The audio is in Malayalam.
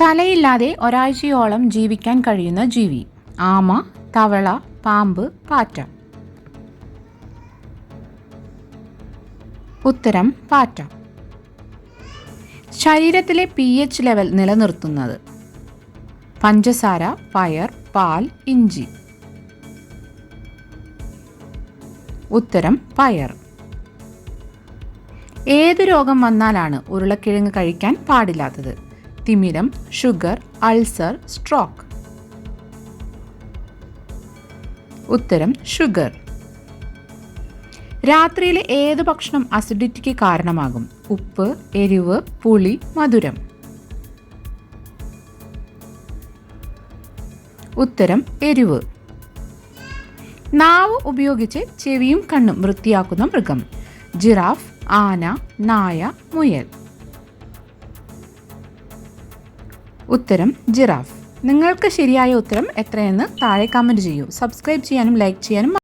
തലയില്ലാതെ ഒരാഴ്ചയോളം ജീവിക്കാൻ കഴിയുന്ന ജീവി. ആമ തവള പാമ്പ് പാറ്റ. ഉത്തരം പാറ്റ. ശരീരത്തിലെ പി എച്ച് ലെവൽ നിലനിർത്തുന്നത്. പഞ്ചസാര പയർ പാൽ ഇഞ്ചി. ഉത്തരം പയർ. ഏത് രോഗം വന്നാലാണ് ഉരുളക്കിഴങ്ങ് കഴിക്കാൻ പാടില്ലാത്തത്? തിമിരം ഷുഗർ അൾസർ സ്ട്രോക്ക്. ഉത്തരം ഷുഗർ. രാത്രിയിലെ ഏത് ഭക്ഷണം അസിഡിറ്റിക്ക് കാരണമാകും? ഉപ്പ് എരിവ് പുളി മധുരം. ഉത്തരം എരിവ്. നാവ് ഉപയോഗിച്ച് ചെവിയും കണ്ണും വൃത്തിയാക്കുന്ന മൃഗം. ജിറാഫ് ആന നായ മുയൽ. ഉത്തരം ജിറാഫ്. നിങ്ങൾക്ക് ശരിയായ ഉത്തരം എത്രയെന്ന് താഴെ കമന്റ് ചെയ്യൂ. സബ്സ്ക്രൈബ് ചെയ്യാനും ലൈക്ക് ചെയ്യാനും